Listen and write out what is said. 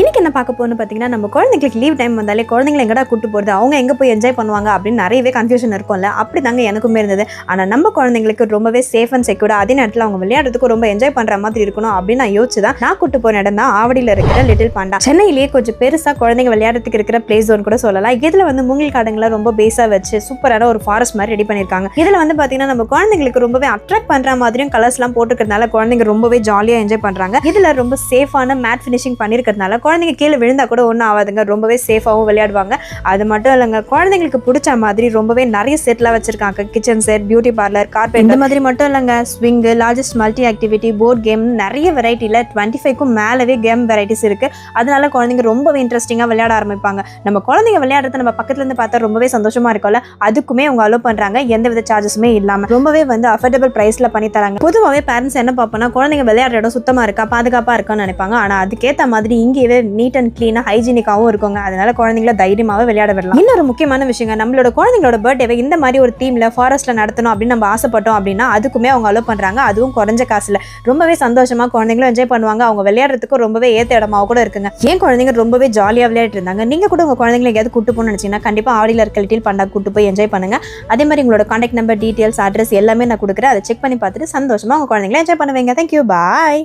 இன்றைக்கி என்ன பார்க்க போகணும்னு பார்த்தீங்கன்னா நம்ம குழந்தைங்களுக்கு லீவ் டைம் வந்தாலே குழந்தைங்களை எங்கடா கூட்டு போகிறது அவங்க எங்கே போய் என்ஜாய் பண்ணுவாங்க? அப்படின்னு நிறையவே கன்ஃபியூஷன் இருக்கும்ல. அப்படி தாங்க எனக்குமே இருந்தது. ஆனால் நம்ம குழந்தைங்களுக்கு ரொம்பவே சேஃப் அண்ட் செக்யூர்டாக அதே நேரத்தில் அவங்க விளையாடுறதுக்கு ரொம்ப என்ஜாய் பண்ணுற மாதிரி இருக்கணும் அப்படின்னு நான் யோசிச்சு தான் நான் கூட்டு போன இடம் தான் ஆவடியில் இருக்கிற லிட்டில் பாண்டா சென்னையிலேயே கொஞ்சம் பெருசாக குழந்தைங்க விளையாடுறதுக்கு இருக்கிற பிளே ஜோன் கூட சொல்லலாம். இதில் வந்து மூங்கில் காடுங்களை ரொம்ப பேஸாக வச்சு சூப்பரான ஒரு ஃபாரஸ்ட் மாதிரி ரெடி பண்ணியிருக்காங்க. இதில் வந்து பார்த்தீங்கன்னா நம்ம குழந்தைங்களுக்கு ரொம்பவே அட்ராக்ட் பண்ணுற மாதிரியும் கலர்ஸ்லாம் போட்டுக்கிறதுனால குழந்தைங்க ரொம்பவே ஜாலியாக என்ஜாய் பண்ணுறாங்க இதில் ரொம்ப சேஃபான மேட் ஃபினிஷிங் பண்ணியிருக்கிறதுனால குழந்தைங்க கீழே விழுந்தா கூட ஒன்றும் ஆகாதுங்க. ரொம்பவே சேஃபாகவும் விளையாடுவாங்க. அது மட்டும் இல்லைங்க குழந்தைங்களுக்கு பிடிச்ச மாதிரி ரொம்பவே நிறைய செட்லாம் வச்சுருக்காங்க. Kitchen set beauty parlour carpet இந்த மாதிரி மட்டும் இல்லைங்க swing largest multi activity board game நிறைய வெரைட்டியில் டுவெண்ட்டி ஃபைவ்க்கும் மேலவே கேம் வெரைட்டிஸ் இருக்குது அதனால குழந்தைங்க ரொம்பவே இன்ட்ரெஸ்டிங்காக விளையாட ஆரம்பிப்பாங்க. நம்ம குழந்தைங்க விளையாடுறத நம்ம பக்கத்துல இருந்து பார்த்தா ரொம்பவே சந்தோஷமா இருக்கும்ல. அதுக்குமே அவங்க அலோவ் பண்ணுறாங்க எந்த வித சார்ஜஸுமே இல்லாமல் ரொம்பவே வந்து அஃபோர்டபுள் ப்ரைஸில் பண்ணி தராங்க. பொதுவாகவே பேரண்ட்ஸ் என்ன பார்ப்போம்னா குழந்தைங்க விளையாடுற இடம் சுத்தமாக இருக்கா பாதுகாப்பாக இருக்கான்னு நினைப்பாங்க. ஆனால் அதுக்கேற்ற மாதிரி இங்கேயே நீட் அண்ட் க்ளீனாக ஹைஜீனிக்காகவும் இருக்குங்க. அதனால குழந்தைங்கள தைரியமாகவே விளையாட விடலாம். இன்னொரு முக்கியமான விஷயங்க நம்மளோட குழந்தைங்களோட பர்த்டேவை இந்த மாதிரி ஒரு தீமில் ஃபாரஸ்ட்டில் நடத்தணும் அப்படின்னு நம்ம ஆசைப்பட்டோம் அப்படின்னா அதுக்குமே அவங்க அலோ பண்ணுறாங்க அதுவும் குறைஞ்ச காசில். ரொம்பவே சந்தோஷமாக குழந்தைங்களும் என்ஜாய் பண்ணுவாங்க. அவங்க விளையாடுறதுக்கு ரொம்பவே ஏற்ற இடமாவும் கூட இருக்குங்க. ஏன் குழந்தைங்க ரொம்பவே ஜாலியாக விளையாடிட்டு இருந்தாங்க? நீங்கள் கூட உங்க குழந்தைங்களை எங்கேயாவது கூட்டு போகணும்னு நினச்சிங்கன்னா கண்டிப்பாக ஆடியில் இருக்க லிட்டில் பண்டா கூட்டு போய் என்ஜாய் பண்ணுங்க. அதே மாதிரி உங்களோட காண்டாக்ட் நம்பர் டீட்டெயில்ஸ் அட்ரஸ் எல்லாமே நான் கொடுக்குறேன். அதை செக் பண்ணி பார்த்துட்டு சந்தோஷமாக உங்கள் குழந்தைங்களை என்ஜாய் பண்ணுவீங்க. Thank you bye